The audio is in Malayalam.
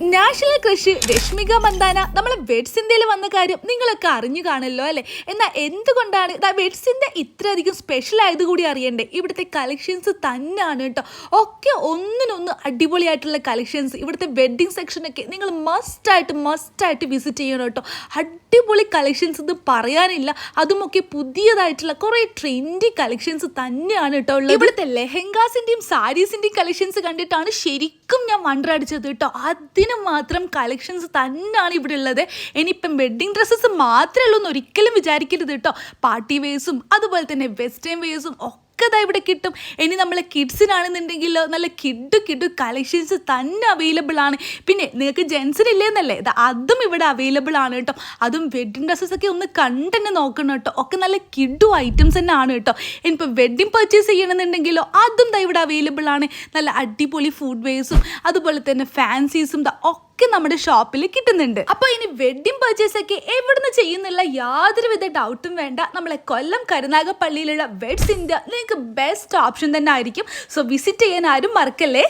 നാഷണൽ കൃഷി രശ്മിക മന്ദാന നമ്മളെ വെഡ്സിന്ത്യയിൽ വന്ന കാര്യം നിങ്ങളൊക്കെ അറിഞ്ഞു കാണല്ലോ അല്ലേ? എന്നാൽ എന്തുകൊണ്ടാണ് ദാ വെഡ്സിന്റെ ഇത്രയധികം സ്പെഷ്യൽ ആയത് കൂടി അറിയണ്ടേ? ഇവിടുത്തെ കളക്ഷൻസ് തന്നെയാണ് കേട്ടോ. ഒക്കെ ഒന്നിനൊന്ന് അടിപൊളിയായിട്ടുള്ള കളക്ഷൻസ് ഇവിടുത്തെ വെഡ്ഡിങ് സെക്ഷനൊക്കെ നിങ്ങൾ മസ്റ്റായിട്ട് മസ്റ്റായിട്ട് വിസിറ്റ് ചെയ്യണം കേട്ടോ. അടിപൊളി കളക്ഷൻസ് ഇത് പറയാനില്ല. അതുമൊക്കെ പുതിയതായിട്ടുള്ള കുറേ ട്രെൻഡി കളക്ഷൻസ് തന്നെയാണ് കേട്ടോ ഉള്ളത്. ഇവിടുത്തെ ലെഹങ്കാസിന്റെയും സാരീസിന്റെയും കളക്ഷൻസ് കണ്ടിട്ടാണ് ശരിക്കും ഞാൻ വണ്ടർ അടിച്ചത് കേട്ടോ. അതിന് മാത്രം കളക്ഷൻസ് തന്നെയാണ് ഇവിടെ ഉള്ളത്. ഇനിയിപ്പം വെഡ്ഡിങ് ഡ്രസ്സസ് മാത്രമേ ഉള്ളൂ എന്ന് ഒരിക്കലും വിചാരിക്കരുത് കേട്ടോ. പാർട്ടി വെയർസും അതുപോലെ തന്നെ വെസ്റ്റേൺ വെയർസും ഒക്കെ ദാ ഇവിടെ കിട്ടും. ഇനി നമ്മളെ കിഡ്സിനാണെന്നുണ്ടെങ്കിൽ നല്ല കിഡ് കിഡ് കളക്ഷൻസ് തന്നെ അവൈലബിൾ ആണ്. പിന്നെ നിങ്ങൾക്ക് ജെൻസിനില്ലേന്നല്ലേ? ഇത് അതും ഇവിടെ അവൈലബിൾ ആണ് കേട്ടോ. അതും വെഡ്ഡിങ് ഡ്രസ്സസ് ഒക്കെ ഒന്ന് കണ്ടന്നെ നോക്കണം കേട്ടോ. ഒക്കെ നല്ല കിഡു ഐറ്റംസ് തന്നെ ആണ് കേട്ടോ. ഇനിയിപ്പോൾ വെഡ്ഡിങ് പർച്ചേസ് ചെയ്യണമെന്നുണ്ടെങ്കിലോ അതും ദാ ഇവിടെ അവൈലബിൾ ആണ്. നല്ല അടിപൊളി ഫുഡ് വെയർസും അതുപോലെ തന്നെ ഫാൻസീസും ദാ ഒക്കെ നമ്മുടെ ഷോപ്പിൽ കിട്ടുന്നുണ്ട്. അപ്പൊ ഇനി വെഡ്ഡിംഗ് പർച്ചേസ് ഒക്കെ എവിടുന്ന് ചെയ്യുന്നില്ല യാതൊരുവിധ ഡൗട്ടും വേണ്ട. നമ്മളെ കൊല്ലം കരുനാഗപ്പള്ളിയിലുള്ള വെഡ്സ് ഇന്ത്യ നിങ്ങൾക്ക് ബെസ്റ്റ് ഓപ്ഷൻ തന്നെ ആയിരിക്കും. സോ വിസിറ്റ് ചെയ്യാൻ ആരും മറക്കല്ലേ?